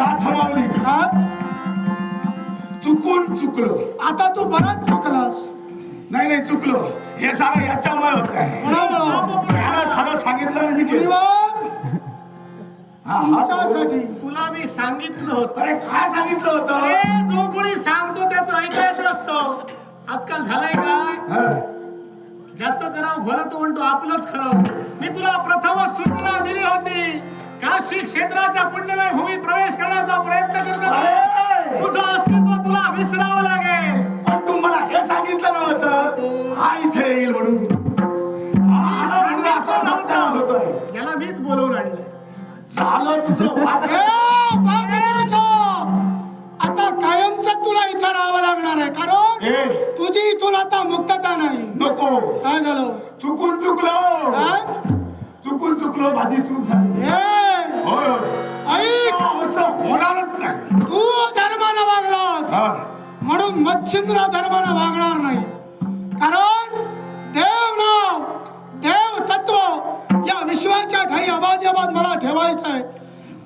का हा? चुकून चुकलो. आता तू बराच चुकलास. नाही नाही चुकलो. हे सारं याच्यामुळे होत आहे. सारं सांगितलं मी तुला मी सांगितलं होतं. अरे काय सांगितलं होतं? जो कोणी सांगतो त्याच ऐकायचं असतं. आजकाल झालंय का? जास्त करावं भरत म्हणतो आपलंच खरं. मी तुला प्रथम काशी क्षेत्राच्या पुण्यमय भूमीत प्रवेश करण्याचा प्रयत्न करू नका अरे! तुझं अस्तित्व तुला विसरावं लागेल. पण तू मला हे सांगितलं नव्हतं. हा इथे येईल म्हणून. याला मीच बोलवून झालं तुझं! आता कायमच तुला इथं राहावं लागणार आहे. कारण तुझी इथून आता मुक्तता नाही. नको. काय झालं? चुकून चुकलो? चुकून चुकलो माझी चूक झाली. होय ऐक. असं होणारच नाही. तू धर्मानं वागलास. हा. म्हणून मच्छिंद्र धर्मानं वागणार नाही. कारण देव नाव देव तत्व या विश्वाच्या ठाई अबाद्याबाद मला ठेवायचं आहे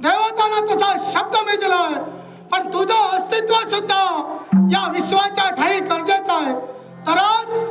देवतानं तसा शब्द मी दिलाय. पण तुझं अस्तित्व सुद्धा या विश्वाच्या ठाई गरजेचं आहे. तरच